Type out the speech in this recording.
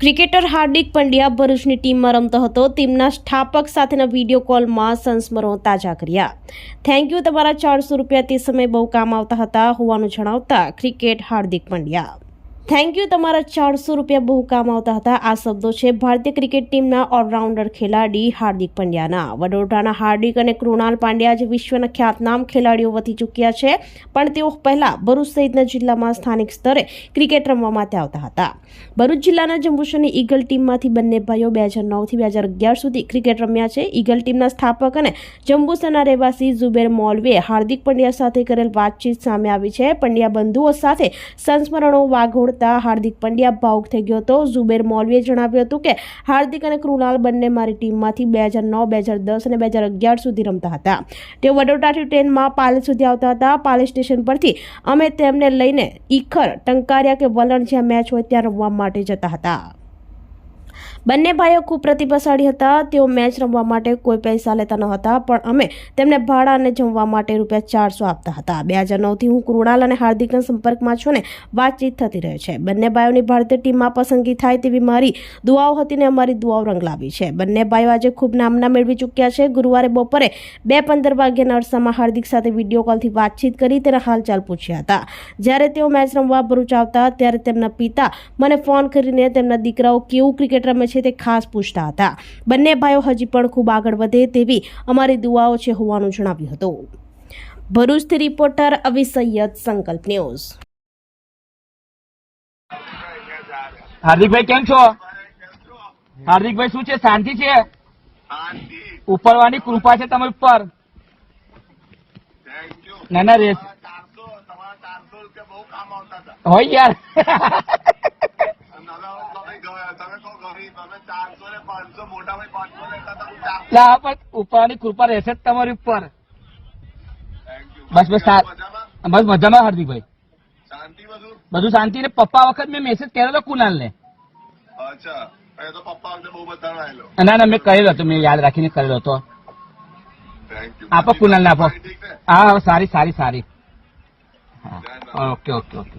Cricketer Hardik Pandya ભરૂચની ટીમમાં રમતો હતો. ટીમના સ્થાપક સાથેના વીડિયો કોલમાં સંસ્મરણો તાજા કર્યા. થેન્ક યુ તમારા ચારસો રૂપિયા તે સમયે બહુ કામ આવતા હતા હોવાનું જણાવતા cricket Hardik Pandya. Thank you તમારા ચારસો રૂપિયા બહુ કામ આવતા હતા. આ શબ્દો છે ભારતીય ક્રિકેટ ટીમના ઓલરાઉન્ડર ખેલાડી હાર્દિક પંડ્યાના. વડોદરાના હાર્દિક અને કૃણાલ પાંડ્યા જે વિશ્વના ખ્યાતનામ ખેલાડીઓ વધી ચૂક્યા છે, પણ તેઓ પહેલા ભરૂચ સહિતના જિલ્લામાં સ્થાનિક સ્તરે ક્રિકેટ રમવા માટે આવતા હતા. ભરૂચ જિલ્લાના જંબુસરની ઈગલ ટીમમાંથી બંને ભાઈઓ બે હજાર નવથી બે હજાર અગિયાર સુધી ક્રિકેટ રમ્યા છે. ઈગલ ટીમના સ્થાપક અને જંબુસરના રહેવાસી ઝુબેર મોલવીએ હાર્દિક પંડ્યા સાથે કરેલ વાતચીત સામે આવી છે. પંડ્યા બંધુઓ સાથે સંસ્મરણો વાગોળતા હાર્દિક પંડ્યા ભાવુક થઈ ગયો હતો. ઝુબેર મોલવીએ જણાવ્યું હતું કે, હાર્દિક અને કૃણાલ બંને મારી ટીમમાંથી બે હજાર નવ, બે હજાર દસ અને બે હજાર અગિયાર સુધી રમતા હતા. તેઓ વડોદરાથી ટ્રેનમાં પાલે સુધી આવતા હતા. પાલે સ્ટેશન પરથી અમે તેમને લઈને ઈખર, ટંકારિયા કે વલણ જ્યાં મેચ હોય ત્યાં રમવા માટે જતા હતા. બંને ભાઈઓ ખૂબ પ્રતિભાશાળી હતા. તેઓ મેચ રમવા માટે કોઈ પૈસા લેતા ન હતા, પણ અમે તેમને ભાડા અને જમવા માટે રૂપિયા ચારસો આપતા હતા. બે હજાર નવથી હું કૃણાલ અને હાર્દિકના સંપર્કમાં છું ને વાતચીત થતી રહે છે. બંને ભાઈઓની ભારતીય ટીમમાં પસંદગી થાય તેવી મારી દુઆઓ હતી ને અમારી દુઆઓ રંગ લાવી છે. બંને ભાઈઓ આજે ખૂબ નામના મેળવી ચૂક્યા છે. ગુરુવારે બપોરે બે પંદર વાગ્યાના અરસામાં હાર્દિક સાથે વીડિયો કોલથી વાતચીત કરી તેના હાલચાલ પૂછ્યા હતા. જ્યારે તેઓ મેચ રમવા ભરૂચ આવતા, ત્યારે તેમના પિતા મને ફોન કરીને તેમના દીકરાઓ કેવું ક્રિકેટ રમે છે તે ખાસ પૂછતા હતા. બંને ભાઈઓ હજી પણ ખૂબ આગળ વધે તેવી અમારી દુઆઓ છે હોવાનું જણાવ્યું હતું. ભરૂચથી રિપોર્ટર અવિ સૈયદ સંકલ્પ ન્યૂઝ. હાર્દિકભાઈ કેમ છો? હાર્દિકભાઈ શું છે? શાંતિ છે? ઉપરવાની કૃપા છે તમારી ઉપર? ના ના રેસ ચારસો તમારા ચારસો રૂપિયા બહુ કામ આવતા હતા. હોય યાર અને હવે તમે ગયા તમે કહો ગરીબ તમે ચારસો ને પાંચસો મોટા ભાઈ પાંચસો લેતા હતા હું ચારસો લા પણ ઉપરની કૃપા રહેશે જ તમારી ઉપર. બસ બસ બસ મજામાં હાર્દિકભાઈ. બધું શાંતિ ને પપ્પા વખત મેં મેસેજ કર્યો કુનાલ ને ના ના મેં કરેલો હતો મેં યાદ રાખીને કરેલો હતો આપો કુનાલ ને આપો હા, સારી સારી સારી. Okay okay okay.